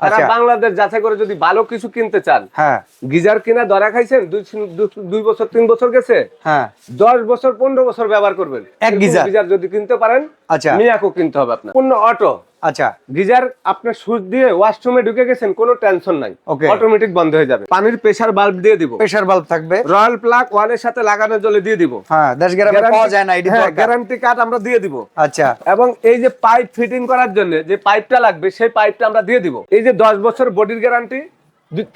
আচ্ছা। বাংলাদেশ যাচাই করে যদি ভালো কিছু কিনতে চান হ্যাঁ। গিজার কিনা ধরা খাইছেন দুই দুই- দুই বছর তিন বছর গেছে হ্যাঁ। দশ বছর পনেরো বছর ব্যবহার করবেন। এক গিজার? গিজার যদি কিনতে পারেন আচ্ছা। মিয়াকো কিনতে হবে আপনার। পূর্ণ অটো আচ্ছা। গিজার আপনার সুইচ দিয়ে ওয়াশরুমে ঢুকে গেছেন কোনো টেনশন নাই। ওকে অটোমেটিক বন্ধ হয়ে যাবে। পানির প্রেসার বাল্ব দিয়ে দিব। প্রেসার বাল্ব থাকবে। রয়্যাল প্লাগ ওয়ালের সাথে লাগানো জলে দিয়ে দিব। হ্যাঁ দেশ গ্রামে পাওয়া যায় না এটি। গ্যারান্টি কার্ড আমরা দিয়ে দিব। আচ্ছা। এবং এই যে পাইপ ফিটিং করার জন্য যে পাইপটা লাগবে সেই পাইপটা আমরা দিয়ে দিব। এই যে দশ বছর বডির গ্যারান্টি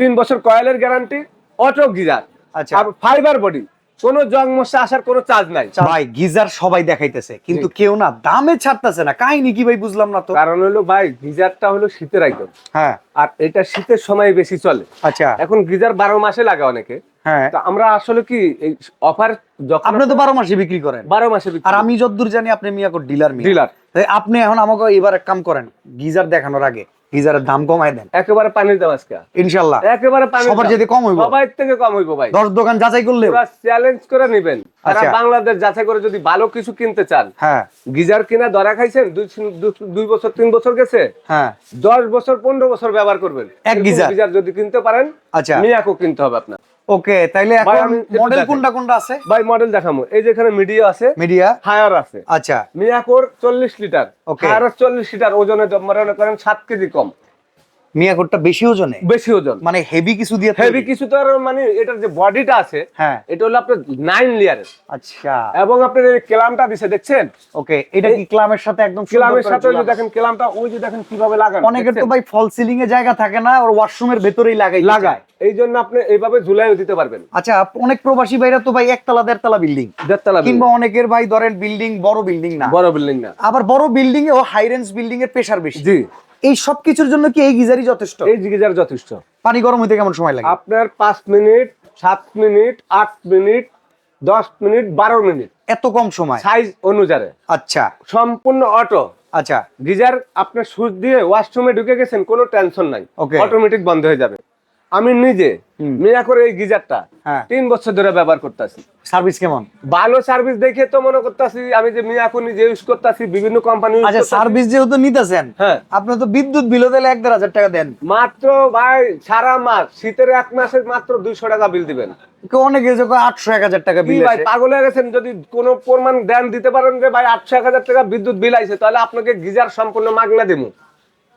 তিন বছর কয়েলের গ্যারান্টি অটো গিজার আচ্ছা। আর ফাইবার বডি কোনো জং মশা আসার কোনো চার্জ নাই। ভাই গিজার সবাই দেখাইতেছে কিন্তু কেউ না দামে ছাড়তেছে না। কাহিনী কি ভাই বুঝলাম না তো। কারণ হলো ভাই গিজারটা হলো শীতের আইটেম হ্যাঁ। আর এটা শীতের সময় বেশি চলে। আচ্ছা। এখন গিজার বারো মাসে লাগে অনেকে। হ্যাঁ। তো আমরা আসলে কি এই অফার যখন আপনি তো বারো মাসে বিক্রি করেন। বারো মাসে আর আমি যতদূর জানি আপনি মিয়াকোর ডিলার ডিলার আপনি এখন আমাকে এবার এক কাম করেন গিজার দেখানোর আগে। গিজারের দাম কমাই দেন। একেবারে পানির দাম আজকে। একেবারে পানি সবার যদি কম হইব। সবার থেকে কম হইব ভাই। দশ দোকান যাচাই করলে পুরা চ্যালেঞ্জ করে নেবেন। আর আচ্ছা। বাংলাদেশ যাচাই করে যদি ভালো কিছু কিনতে চান হ্যাঁ। গিজার কিনা ধরা খাইছেন দুই বছর তিন বছর গেছে হ্যাঁ। দশ বছর পনেরো বছর ব্যবহার করবেন। এক গিজার? গিজার যদি কিনতে পারেন আচ্ছা। মিয়াকো কিনতে হবে আপনার। ওকে তাইলে এখন মডেল কোনটা কোনটা আছে? ভাই মডেল দেখামো। এই যে এখানে মিডিয়া আছে মিডিয়া হায়ার আছে। আচ্ছা। মিয়াকোর চল্লিশ লিটার Okay. হায়ার চল্লিশ লিটার ওজনে মনে করেন সাত কেজি কম। মিয়াকোরটা বেশি ওজনে? বেশি ওজন। মানে হেভি কিছু দিয়ে হেভি কিছু তো আর মানে এটার যে বডিটা আছে হ্যাঁ। এটা হলো আপনার নাইন লেয়ারের আচ্ছা। এবং আপনার এই কেলামটা দিছে দেখছেন? ওকে এটা কি ক্লামের সাথে একদম কেলামের সাথে ওই যে দেখেন কেলামটা ওই যে দেখেন কীভাবে লাগানো অনেকের তো ভাই ফল সিলিং এ জায়গা থাকে না ওর ওয়াশরুমের ভেতরেই লাগাই লাগায়। এই জন্য আপনি এইভাবে ঝুলাইও দিতে পারবেন। আচ্ছা অনেক প্রবাসী ভাইরা তো ভাই একতলা দেড়তলা বিল্ডিং দেড়তলা কিংবা অনেকের ভাই ধরেন বিল্ডিং বড় বিল্ডিং না। বড় বিল্ডিং না। আবার বড় বিল্ডিং ও হাই রেঞ্জ বিল্ডিং এর প্রেসার বেশি। জি। এই সব কিছুর জন্য কি এই গিজারই যথেষ্ট? এই গিজার যথেষ্ট। পানি গরম হইতে কেমন সময় লাগে? আপনার পাঁচ মিনিট সাত মিনিট আট মিনিট দশ মিনিট বারো মিনিট। এত কম সময়? সাইজ অনুসারে আচ্ছা। সম্পূর্ণ অটো আচ্ছা। গিজার আপনার সুইচ দিয়ে ওয়াশরুমে ঢুকে গেছেন কোনো টেনশন নাই. অটোমেটিক বন্ধ হয়ে যাবে। আমি নিজে। মিয়া করে এই গিজারটা হ্যাঁ। তিন বছর ধরে ব্যবহার করতেছি। সার্ভিস কেমন? ভালো সার্ভিস দেখে তো মনে করতেছি আমি যে মিয়াকো নিজে ইউজ করতেছি বিভিন্ন কোম্পানি আচ্ছা সার্ভিস যেহেতু নিতেছেন হ্যাঁ। আপনি তো বিদ্যুৎ বিলও দিলে এক দেড় হাজার টাকা দেন। মাত্র ভাই সারা মাস শীতের এক মাসে মাত্র দুইশো টাকা বিল দিবেন। অনেকে যখন আটশো এক হাজার টাকা বিল ভাই পাগল হয়ে গেছেন যদি কোনো প্রমাণ দেন দিতে পারেন যে ভাই আটশো এক হাজার টাকা বিদ্যুৎ বিল আইছে তাহলে আপনাকে গিজার সম্পূর্ণ মাগনা দিব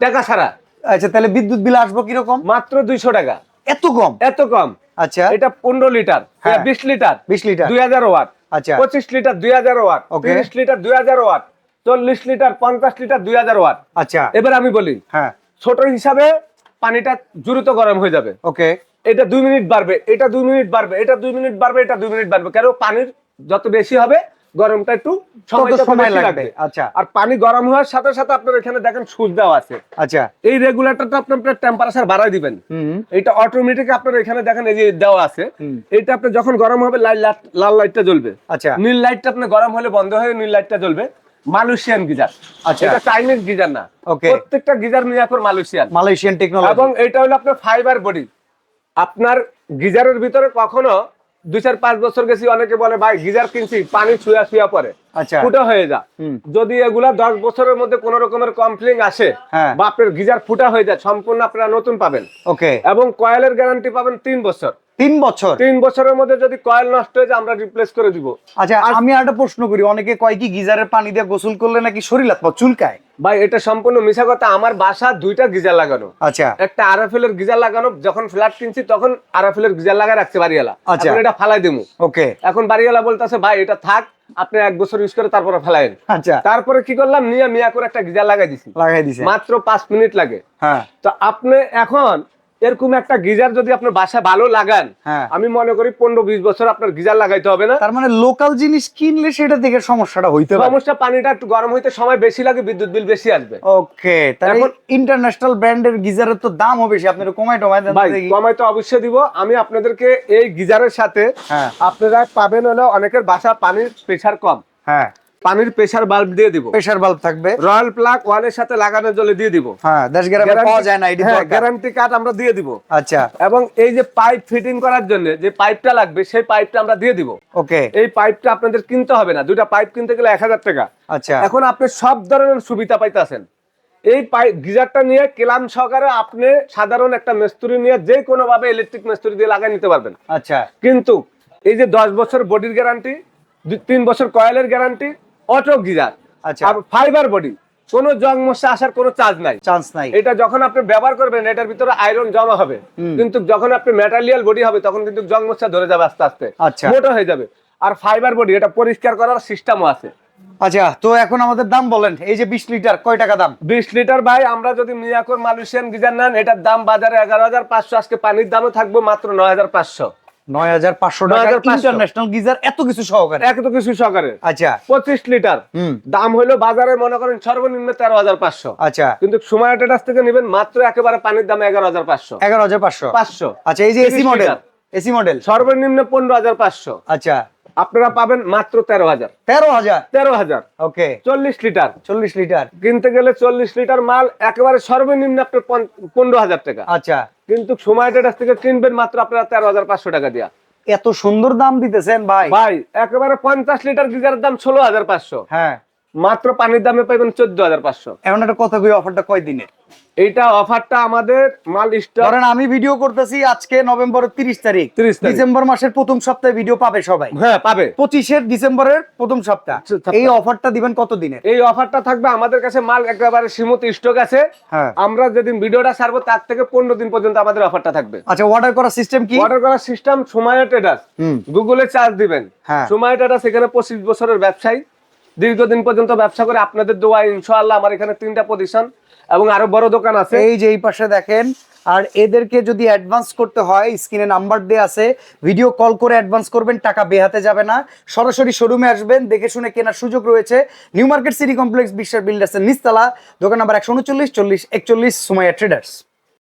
টাকা ছাড়া। আচ্ছা তাহলে বিদ্যুৎ বিল আসব কীরকম? মাত্র দুইশো টাকা। এত কম? এত কম। আচ্ছা। এটা পনেরো লিটার হ্যাঁ। বিশ লিটার বিশ লিটার। দুই হাজার ওয়াট আচ্ছা। পঁচিশ লিটার দুই হাজার ওয়াট. তিরিশ লিটার দুই হাজার ওয়াট চল্লিশ লিটার পঞ্চাশ লিটার দুই হাজার ওয়াট। আচ্ছা। এবার আমি বলি হ্যাঁ। ছোট হিসাবে পানিটা দ্রুত গরম হয়ে যাবে। ওকে। এটা দুই মিনিট বাড়বে এটা দুই মিনিট বাড়বে এটা দুই মিনিট বাড়বে এটা দুই মিনিট বাড়বে। কেন? পানির যত বেশি হবে গরমটা একটু সময় লাগবে আচ্ছা। আর পানি গরম হওয়ার সাথে সাথে আপনার এখানে দেখেন সুচ দেওয়া আছে। আচ্ছা। এই রেগুলেটরটা আপনার টেম্পারেচার বাড়াই দিবেন। এটা অটোমেটিক আপনার এখানে দেখেন এই যে দেওয়া আছে। এটা আপনি যখন গরম হবে লাল লাইটটা জ্বলবে। আচ্ছা। নীল লাইটটা আপনার গরম হলে বন্ধ হয়ে নীল লাইটটা জ্বলবে। Malaysian geyser. আচ্ছা। এটা চাইনিজ গিজার না। Okay. প্রত্যেকটা গিজার মিয়াকোর মালয়েশিয়ান মালয়েশিয়ান টেকনোলজি এবং এটা হলো আপনার ফাইবার বডি আপনার গিজারের ভিতরে কখনো দুই চার পাঁচ বছর গেছি অনেকে বলে ভাই গিজার কিনছি পানি ছুঁয়া ছুঁয়া পরে আচ্ছা। ফুটা হয়ে যা। যদি এগুলা দশ বছরের মধ্যে কোন রকমের কমপ্লেন আসে হ্যাঁ। বা আপনার গিজার ফুটা হয়ে যায় সম্পূর্ণ আপনারা নতুন পাবেন। ওকে। এবং কয়েলের গ্যারান্টি পাবেন তিন বছর। তিন বছর? তিন বছরের মধ্যে যদি কয়েল নষ্ট হয়ে যায় আমরা রিপ্লেস করে দিব। আচ্ছা আমি আর একটা প্রশ্ন করি অনেকে কয় কি গিজারের পানি দিয়ে গোসল করলে নাকি শরীর চুলকায়? ভাই এটা সম্পূর্ণ মিশা কথা। আমার বাসা দুইটা গিজার লাগানো। আচ্ছা। একটা আরাফেলের গিজার লাগানো যখন ফ্ল্যাট কিনছি তখন আরাফেলের গিজার লাগায় রাখছে বাড়িওয়ালা। আচ্ছা। এটা ফালাই দিমু। ওকে। এখন বাড়িওয়ালা বলতেছে ভাই এটা থাক আপনি এক বছর ইউজ করে তারপরে ফেলাইন আচ্ছা। তারপরে কি করলাম নিয়ে মিয়া করে একটা গিজার লাগাই দিছি। লাগাই দিছি। মাত্র পাঁচ মিনিট লাগে। হ্যাঁ। তো আপনি এখন এরকম একটা গিজার যদি আপনার বাসায় ভালো লাগান হ্যাঁ। আমি মনে করি পনেরো বিশ বছর আপনার গিজার লাগাইতে হবে না। তার মানে লোকাল জিনিস কিনলে সেটা থেকে সমস্যাটা হইতে পারে। সমস্যা পানিটা একটু গরম হইতে সময় বেশি লাগে বিদ্যুৎ বিল বেশি আসবে। ওকে তাহলে এখন- ইন্টারন্যাশনাল ব্র্যান্ডের গিজারের তো দামও বেশি আপনারা কমাই টমাই দেন ভাই কমাই তো অবশ্যই দিব। আমি আপনাদেরকে এই গিজারের সাথে হ্যাঁ। আপনারা পাবেন হলো অনেকের বাসা পানির প্রেসার কম। হ্যাঁ। পানির প্রেসার বাল্ব দিয়ে দিব। প্রেসার বাল্ব থাকবে। রয়্যাল প্লাগ ওয়ালের সাথে লাগানো জলে দিয়ে দিব। হ্যাঁ দেশ গ্রামে পাওয়া যায় না এটি। গ্যারান্টি কার্ড আমরা দিয়ে দিব। আচ্ছা। এবং এই যে পাইপ ফিটিং করার জন্য যে পাইপটা লাগবে সেই পাইপটা আমরা দিয়ে দিব। ওকে এই পাইপটা আপনাদের কিনতে হবে না। দুইটা পাইপ কিনতে গেলে এক হাজার টাকা। আচ্ছা। এখন আপনি সব ধরনের সুবিধা পাইতেছেন। এই পাইপ গিজারটা নিয়ে কেলাম সহকারে আপনি সাধারণ একটা মিস্ত্রি নিয়ে যে কোনো ভাবে ইলেকট্রিক মিস্ত্রি দিয়ে লাগিয়ে নিতে পারবেন। আচ্ছা। কিন্তু এই যে দশ বছর বডির গ্যারান্টি তিন বছর কয়েলের গ্যারান্টি অটো গিজার আচ্ছা। আর ফাইবার বডি কোনো জং মশা আসার কোনো চার্জ নাই। চান্স নাই। এটা যখন আপনি ব্যবহার করবেন এটার ভিতরে আয়রন জমা হবে। কিন্তু যখন আপনি মেটালিয়াল বডি হবে তখন কিন্তু জং মশা ধরে যাবে আস্তে আস্তে। আচ্ছা। মোটা হয়ে যাবে। আর ফাইবার বডি এটা পরিষ্কার করার সিস্টেমও আছে। আচ্ছা তো এখন আমাদের দাম বলেন এই যে বিশ লিটার কয় টাকা দাম? বিশ লিটার ভাই আমরা যদি মিয়াকোর মালয়েশিয়ান গিজার নেন এটার দাম বাজারে এগারো হাজার পাঁচশো আজকে পানির দামও থাকব মাত্র নয় হাজার পাঁচশো। নয় হাজার পাঁচশো টাকা ইন্টারন্যাশনাল গিজার এত কিছু সহকারে? এক কিছু সহকারে। আচ্ছা। পঁচিশ লিটার। হুম। দাম হলো বাজারে মনে করেন সর্বনিম্ন তেরো হাজার পাঁচশো। আচ্ছা। কিন্তু সময় কাছ থেকে নেবেন মাত্র একেবারে পানির দাম এগারো হাজার পাঁচশো। এগারো হাজার পাঁচশো? পাঁচশো। আচ্ছা এই যে এসি মডেল এসি মডেল সর্বনিম্ন পনেরো হাজার পাঁচশো। আচ্ছা। আপনারা পাবেন মাত্র তেরো হাজার। তেরো হাজার? তেরো হাজার। ওকে। চল্লিশ লিটার। চল্লিশ লিটার। কিনতে গেলে চল্লিশ লিটার মাল একেবারে সর্বনিম্ন আপনার পনেরো হাজার টাকা। আচ্ছা। কিন্তু সময় কাছ থেকে কিনবেন মাত্র আপনারা তেরো হাজার পাঁচশো টাকা দিয়া। এত সুন্দর দাম দিতেছেন ভাই। ভাই একেবারে পঞ্চাশ লিটার গিজারের দাম ষোলো হাজার পাঁচশো। হ্যাঁ। মাত্র পানির দামে পাইবেন চোদ্দ হাজার পাঁচশো। এমন একটা কথা কই অফারটা কয় দিনের এইটা অফারটা আমাদের মাল স্টক ধরেন আমি ভিডিও করতেছি আজকে নভেম্বরের তিরিশ তারিখ। 30 তারিখ। ডিসেম্বর মাসের প্রথম সপ্তাহে ভিডিও পাবে সবাই। হ্যাঁ পাবে। পঁচিশের ডিসেম্বরের প্রথম সপ্তাহ। সপ্তাহ। এই অফারটা দিবেন কত দিনের এই অফারটা থাকবে আমাদের কাছে মাল একেবারে সীমিত স্টক আছে। হ্যাঁ। আমরা যেদিন ভিডিওটা ছাড়বো তার থেকে পনেরো দিন পর্যন্ত আমাদের অফারটা থাকবে। আচ্ছা অর্ডার করার সিস্টেম কি? অর্ডার করার সিস্টেম সময় ট্রেডার্স হুম। গুগলে চার্জ দিবেন। হ্যাঁ। সময় ট্রেডার্স এখানে পঁচিশ বছরের ব্যবসায়ী। দীর্ঘদিন পর্যন্ত ব্যবসা করে আপনাদের দোয়া, ইনশাআল্লাহ আমার এখানে তিনটা পজিশন এবং আরও বড় দোকান আছে। এই যে এই পাশে দেখেন, আর এদেরকে যদি অ্যাডভান্স করতে হয় স্ক্রিনে নাম্বার দেওয়া আছে ভিডিও কল করে অ্যাডভান্স করবেন, টাকা বেহাতে যাবে না। সরাসরি শোরুমে আসবেন, দেখে শুনে কেনার সুযোগ রয়েছে। নিউ মার্কেট সিটি কমপ্লেক্স বিশ্বের বিল্ডার্সের নিচতলা, দোকান নাম্বার একশো উনচল্লিশ, চল্লিশ, একচল্লিশ সুমাইয়া ট্রেডার্স